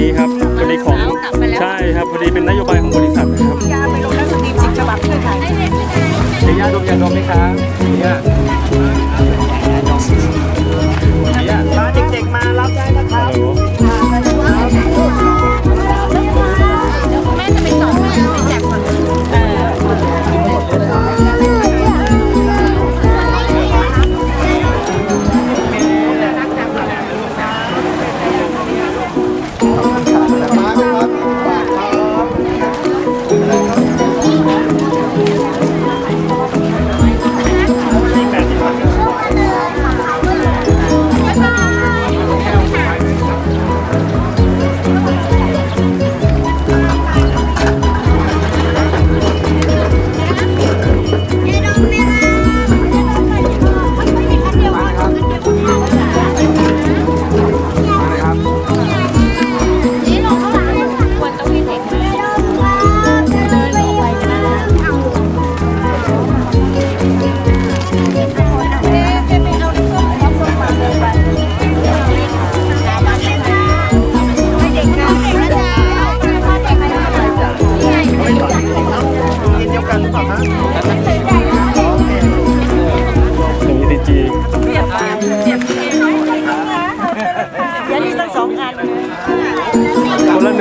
นี้ครับพอดีของใช่ครับพอดีเป็นนโยบายของบริษัทนะครับยาไปลงหนังสือพิมพ์สิบฉบับเพื่อไทยดียาดมยาดมไหมครับเดียมาเด็กๆมารับได้นะครับแม่จะไปสอน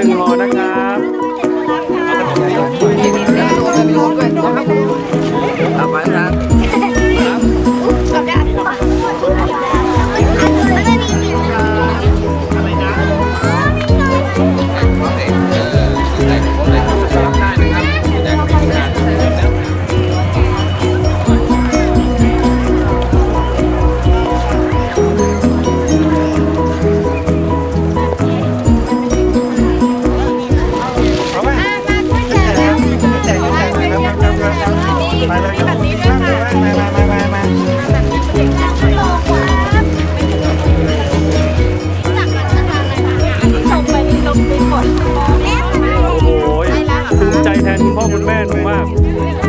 หนึ่งห่อนะครับ แม่หนูมาก